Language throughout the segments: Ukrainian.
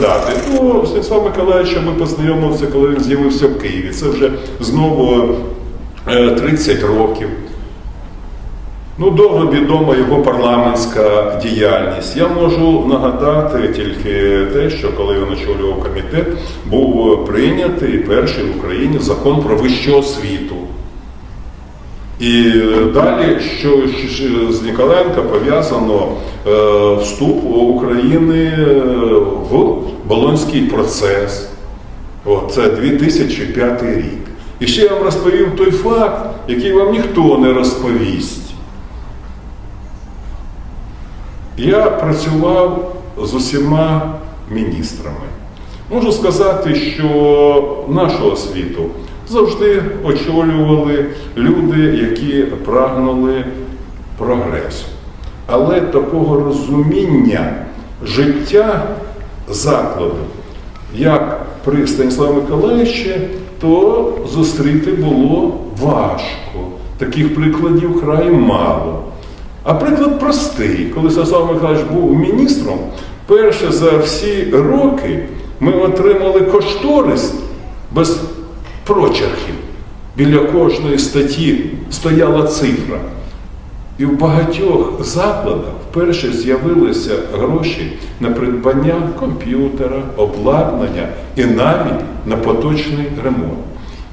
Дати. Ну, Станіслав Миколаївича ми познайомилися, коли він з'явився в Києві. Це вже знову е, 30 років. Ну, добре відома його парламентська діяльність. Я можу нагадати тільки те, що коли він очолював комітет, був прийнятий перший в Україні закон про вищу освіту. І далі, що з Ніколенка пов'язано е, вступ України е, в Болонський процес. О, це 2005 рік. І ще я вам розповім той факт, який вам ніхто не розповість. Я працював з усіма міністрами. Можу сказати, що нашу освіту завжди очолювали люди, які прагнули прогресу. Але такого розуміння життя закладу, як при Станіславі Миколаївичі, то зустріти було важко. Таких прикладів край мало. А приклад простий. Коли Станіслав Михайлович був міністром, перше за всі роки ми отримали кошторис без прочерків. Біля кожної статті стояла цифра. І в багатьох закладах вперше з'явилися гроші на придбання комп'ютера, обладнання і навіть на поточний ремонт.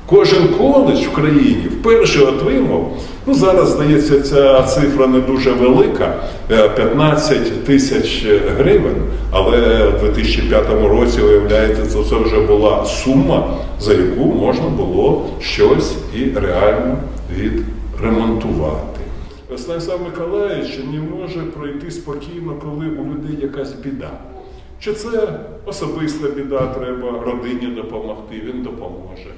Кожен коледж в країні вперше отримав, ну зараз здається, ця цифра не дуже велика, е, 15 тисяч гривень, але в 2005 році, виявляєте, це це вже була сума, за яку можна було щось і реально відремонтувати. Станіслав Миколаївич не може пройти спокійно, коли у людей якась біда. Чи це особиста біда, треба родині допомогти, він допоможе.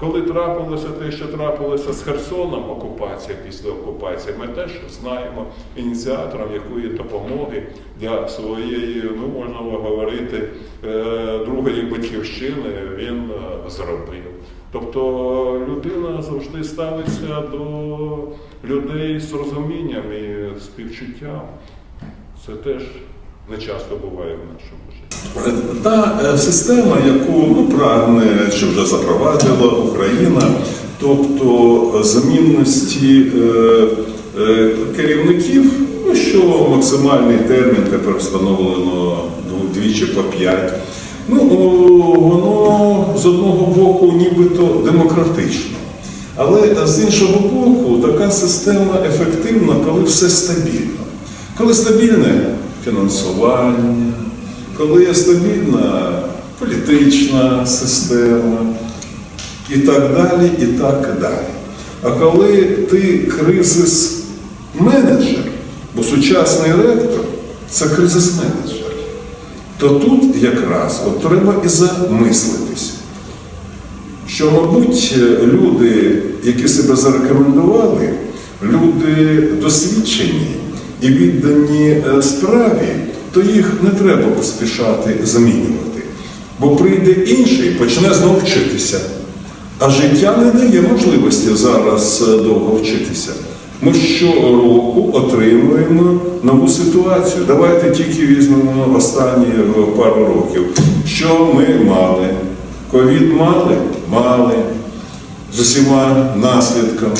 Коли трапилося те, що трапилося з Херсоном, окупація після окупації, ми теж знаємо ініціатором якої допомоги для своєї, ну можна говорити, е, другої батьківщини він е, зробив. Тобто людина завжди ставиться до людей з розумінням і співчуттям. Це теж не часто буває в нашому житті. Та е, система, яку ну, прагне, чи вже запровадила Україна, тобто змінності е, е, керівників, ну що максимальний термін тепер встановлено ну, двічі по п'ять. Ну, воно з одного боку нібито демократично. Але з іншого боку, така система ефективна, коли все стабільно. Коли стабільне фінансування, коли є стабільна політична система і так далі, і так далі. А коли ти кризис менеджер, бо сучасний ректор це кризис менеджер, то тут якраз от треба і замислитись, що, мабуть, люди, які себе зарекомендували, люди досвідчені і віддані е, справі, то їх не треба поспішати змінювати. Бо прийде інший, почне знову вчитися. А життя не дає можливості зараз е, довго вчитися. Ми щороку отримуємо нову ситуацію. Давайте тільки візьмемо останні е, пару років. Що ми мали? Ковід мали? Мали. З усіма наслідками.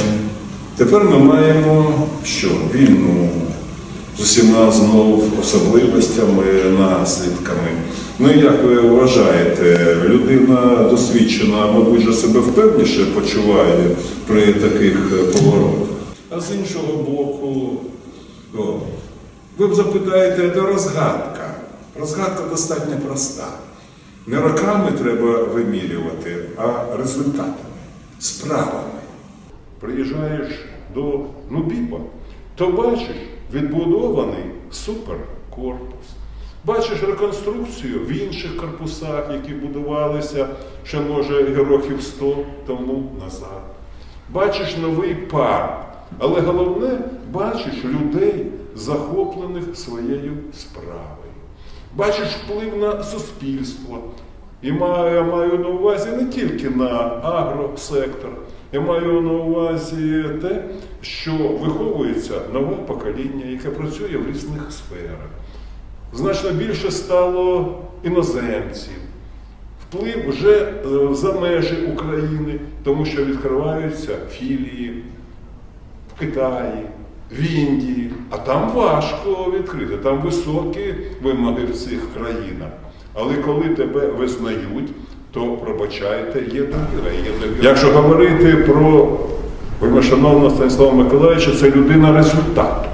Тепер ми маємо що? Війну з усіма знов особливостями, наслідками. Ну як ви вважаєте, людина досвідчена, мабуть, же себе впевніше почуває при таких е, поворотах. А з іншого боку, о, ви б запитаєте, де розгадка? Розгадка достатньо проста. Не роками треба вимірювати, а результатами, справами. Приїжджаєш до Нубіпа, то бачиш відбудований суперкорпус. Бачиш реконструкцію в інших корпусах, які будувалися ще, може, років 100 тому назад. Бачиш новий парк, але головне, бачиш людей, захоплених своєю справою. Бачиш вплив на суспільство. І маю, маю на увазі не тільки на агросектор, я маю на увазі те, що виховується нове покоління, яке працює в різних сферах. Значно більше стало іноземців, вплив вже е, за межі України, тому що відкриваються філії в Китаї, в Індії, а там важко відкрити, там високі вимоги в цих країнах. Але коли тебе визнають, то пробачайте, є довіра, є довіра. Якщо говорити про вельмишановного Станіслава Миколаївича, це людина результату.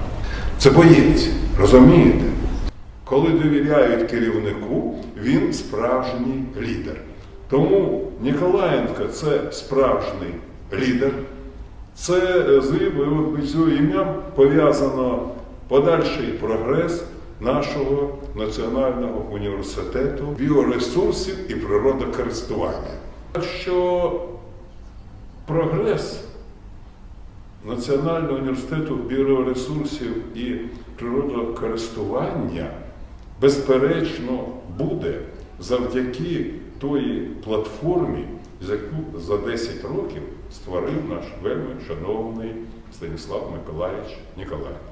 Це боєць, розумієте? Коли довіряють керівнику, він справжній лідер. Тому Ніколаєнко це справжній лідер. Це з його ім'ям пов'язано подальший прогрес нашого національного університету біоресурсів і природокористування. Що прогрес Національного університету біоресурсів і природокористування безперечно буде завдяки тої платформі, яку за 10 років створив наш вельми шановний Станіслав Миколаївич Ніколаєв.